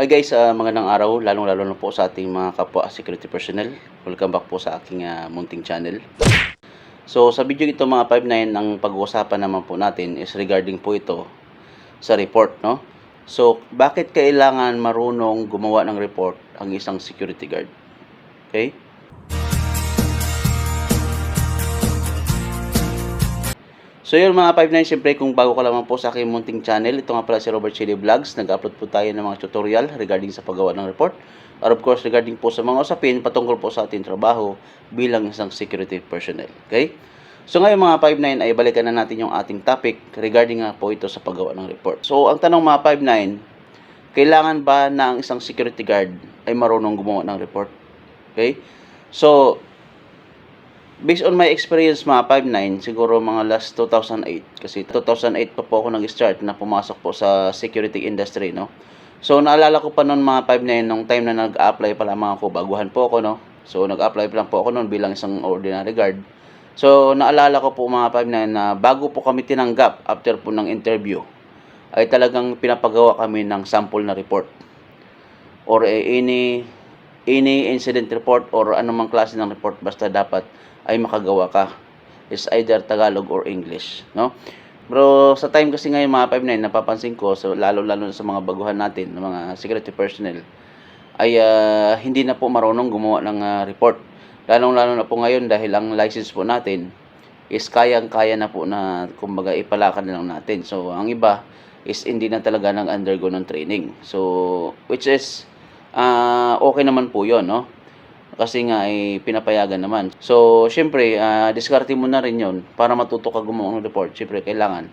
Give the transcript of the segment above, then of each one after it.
Hi guys, uh, magandang araw, lalong-lalo na po sa ating mga kapwa security personnel. Welcome back po sa aking ah, munting channel. So sa video ito mga 5.9, ang pag-uusapan naman po natin is regarding po ito sa report, no? So bakit kailangan marunong gumawa ng report ang isang security guard? Okay? So yun mga 5.9, siyempre kung bago ka lamang po sa aking munting channel, ito nga pala si Robert Chili Vlogs. Nag-upload po tayo ng mga tutorial regarding sa paggawa ng report. Or of course, regarding po sa mga usapin patungkol po sa ating trabaho bilang isang security personnel. Okay? So ngayon mga 5.9 ay balikan na natin yung ating topic regarding nga po ito sa paggawa ng report. So ang tanong mga 5.9, kailangan ba na ang isang security guard ay marunong gumawa ng report? Okay? So, based on my experience mga 5'9", siguro mga last 2008, kasi 2008 pa po ako nag-start na pumasok po sa security industry, no? So, naalala ko pa noon mga 5'9", nung time na nag-apply pa lamang ako, baguhan po ako, no? So, nag-apply pa lang po ako noon bilang isang ordinary guard. So, naalala ko po mga 5'9", na bago po kami tinanggap after po ng interview, ay talagang pinapagawa kami ng sample na report or eh, any any incident report or anumang klase ng report basta dapat ay makagawa ka. Is either Tagalog or English no? Pero sa time kasi ngayon mga 59 napapansin ko so lalo lalo na sa mga baguhan natin ng mga security personnel ay ah, hindi na po marunong gumawa ng ah, report. Lalong lalo na po ngayon dahil ang license po natin is kayang-kaya na po na kumbaga ipalakan na lang natin. So ang iba is hindi na talaga nang undergo ng training. So which is ah okay naman po yon no? Kasi nga ay pinapayagan naman. So, syempre, ah diskarte mo na rin yon para matuto ka gumawa ng report. Syempre, kailangan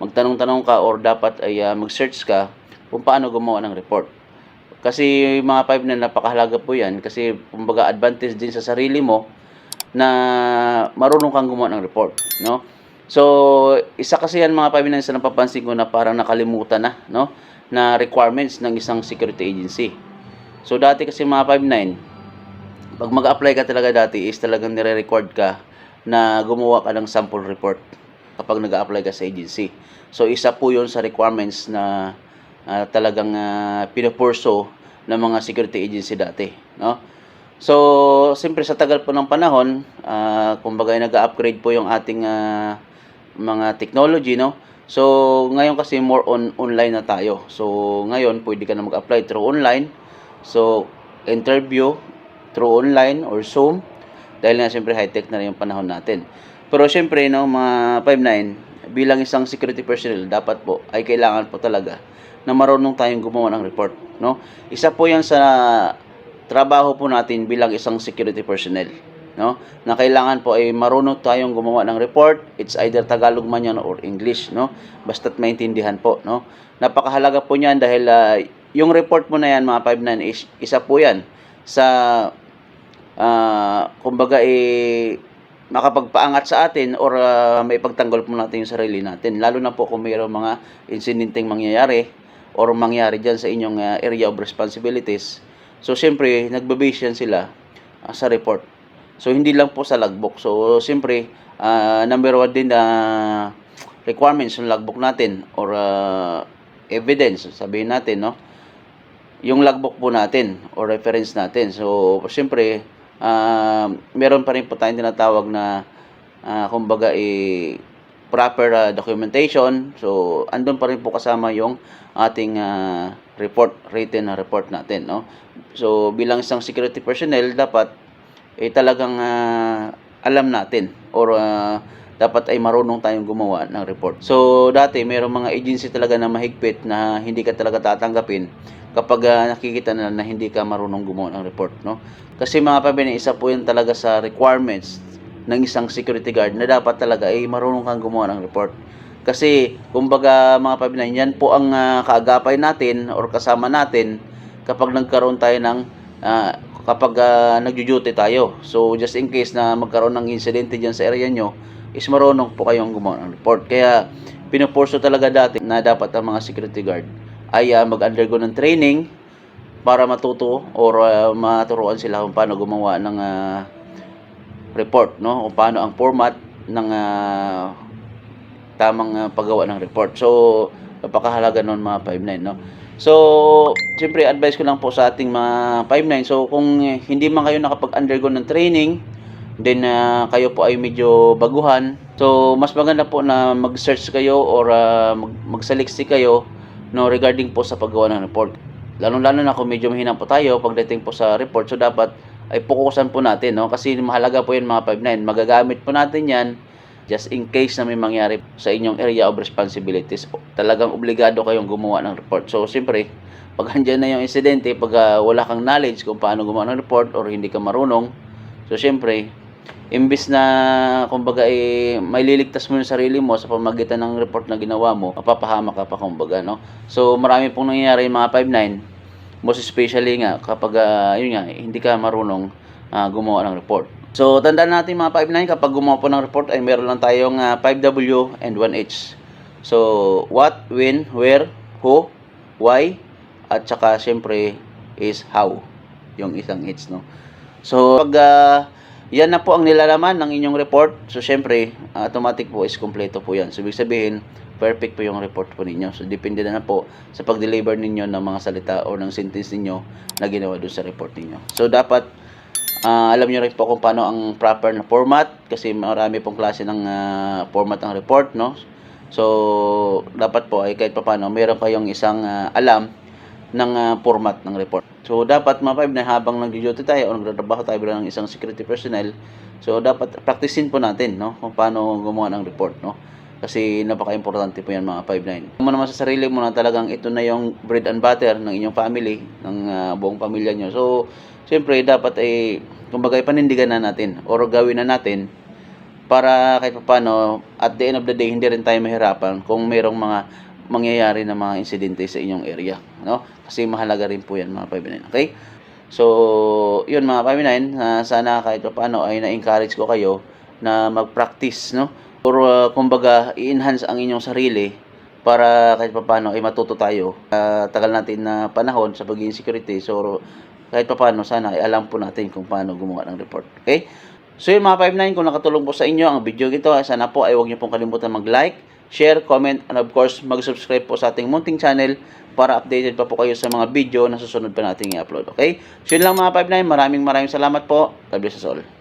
magtanong-tanong ka or dapat ay ah, mag-search ka kung paano gumawa ng report. Kasi mga 5 na napakahalaga po yan kasi kumbaga advantage din sa sarili mo na marunong kang gumawa ng report, no? So, isa kasi yan mga 5 na sa napapansin ko na parang nakalimutan na, no? Na requirements ng isang security agency. So dati kasi mga 5'9", pag mag-apply ka talaga dati is talagang nire-record ka na gumawa ka ng sample report kapag nag-apply ka sa agency. So isa po 'yon sa requirements na ah, talagang uh, pinupurso ng mga security agency dati, no? So, siyempre sa tagal po ng panahon, ah, kumbaga nag-upgrade po yung ating ah, mga technology, no? So, ngayon kasi more on online na tayo. So, ngayon pwede ka na mag-apply through online. So, interview through online or Zoom dahil nga siyempre high-tech na rin yung panahon natin. Pero siyempre, no, mga 5'9", bilang isang security personnel, dapat po ay kailangan po talaga na marunong tayong gumawa ng report. No? Isa po yan sa trabaho po natin bilang isang security personnel. No? Na kailangan po ay marunong tayong gumawa ng report. It's either Tagalog man yan or English. No? Basta't maintindihan po. No? Napakahalaga po niyan dahil ah, yung report mo na yan, mga 5'9", is, isa po yan sa, ah, kumbaga, eh, makapagpaangat sa atin or ah, may pagtanggol po natin yung sarili natin. Lalo na po kung mayroong mga insidenteng mangyayari or mangyari dyan sa inyong ah, area of responsibilities. So, siyempre, nagbe-base yan sila ah, sa report. So, hindi lang po sa logbook. So, siyempre, ah, number one din na requirements ng logbook natin or ah, evidence, sabihin natin, no? Yung logbook po natin or reference natin. So, siyempre, ah, meron pa rin po tayong tinatawag na, ah, kumbaga, eh, proper ah, documentation. So, andun pa rin po kasama yung ating ah, report, written na report natin, no? So, bilang isang security personnel, dapat eh talagang ah, alam natin or ah, dapat ay marunong tayong gumawa ng report. So, dati mayroong mga agency talaga na mahigpit na hindi ka talaga tatanggapin kapag ah, nakikita na na hindi ka marunong gumawa ng report, no? Kasi mga pabini, isa po yun talaga sa requirements ng isang security guard na dapat talaga ay marunong kang gumawa ng report. Kasi, kumbaga mga pabinay, yan po ang ah, kaagapay natin or kasama natin kapag nagkaroon tayo ng ah, kapag uh, nagjo-duty tayo. So, just in case na magkaroon ng insidente dyan sa area nyo, is marunong po kayong gumawa ng report. Kaya, pinupurso talaga dati na dapat ang mga security guard ay ah, mag-undergo ng training para matuto or ah, maturuan sila kung paano gumawa ng ah, report, no? Kung paano ang format ng ah, tamang ah, paggawa ng report. So, napakahalaga noon mga 59, no? So, siyempre, advice ko lang po sa ating mga 5'9". So, kung hindi man kayo nakapag-undergo ng training, then ah, kayo po ay medyo baguhan. So, mas maganda po na mag-search kayo or ah, mag magsaliksik kayo no, regarding po sa paggawa ng report. Lalo-lalo na kung medyo mahina po tayo pagdating po sa report. So, dapat ay pukusan po natin, no? Kasi mahalaga po yan mga 5'9". Magagamit po natin yan just in case na may mangyari sa inyong area of responsibilities. Talagang obligado kayong gumawa ng report. So, siyempre, pag andyan na yung insidente, pag ah, wala kang knowledge kung paano gumawa ng report or hindi ka marunong, so, siyempre, imbis na, kumbaga, eh, may liligtas mo yung sarili mo sa pamagitan ng report na ginawa mo, mapapahamak ka pa, kumbaga, no? So, marami pong nangyayari yung mga 5'9", most especially nga, kapag, ah, yun nga, hindi ka marunong ah, gumawa ng report. So, tandaan natin mga 5'9", kapag gumawa po ng report ay meron lang tayong ah, 5W and 1H. So, what, when, where, who, why, at saka syempre is how, yung isang H, no? So, pag ah, yan na po ang nilalaman ng inyong report, so syempre, automatic po is kompleto po yan. So, ibig sabihin, perfect po yung report po ninyo. So, depende na, po sa pag-deliver ninyo ng mga salita o ng sentence ninyo na ginawa doon sa report ninyo. So, dapat Ah, alam niyo rin po kung paano ang proper na format kasi marami pong klase ng ah, format ng report, no? So, dapat po ay kahit papaano meron kayong isang ah, alam ng ah, format ng report. So, dapat mga 5 na habang nag-duty tayo o nagtatrabaho tayo bilang isang security personnel, so dapat practicein po natin, no? Kung paano gumawa ng report, no? Kasi napaka-importante po yan mga 5'9". Mo naman sa sarili mo na talagang ito na yung bread and butter ng inyong family, ng ah, buong pamilya nyo. So, siyempre dapat ay kumbaga ipanindigan na natin or gawin na natin para kahit paano at the end of the day hindi rin tayo mahirapan kung mayroong mga mangyayari na mga insidente sa inyong area no kasi mahalaga rin po yan mga 5'9 okay so yun mga 5'9 uh, sana kahit paano ay na-encourage ko kayo na mag-practice no or uh, kumbaga i-enhance ang inyong sarili para kahit paano ay matuto tayo uh, tagal natin na panahon sa pagiging security so kahit paano sana ay alam po natin kung paano gumawa ng report. Okay? So yun mga 59, kung nakatulong po sa inyo ang video ito, sana po ay huwag niyo pong kalimutan mag-like, share, comment, and of course mag-subscribe po sa ating munting channel para updated pa po kayo sa mga video na susunod pa nating i-upload. Okay? So yun lang mga 59, maraming maraming salamat po. God bless us all.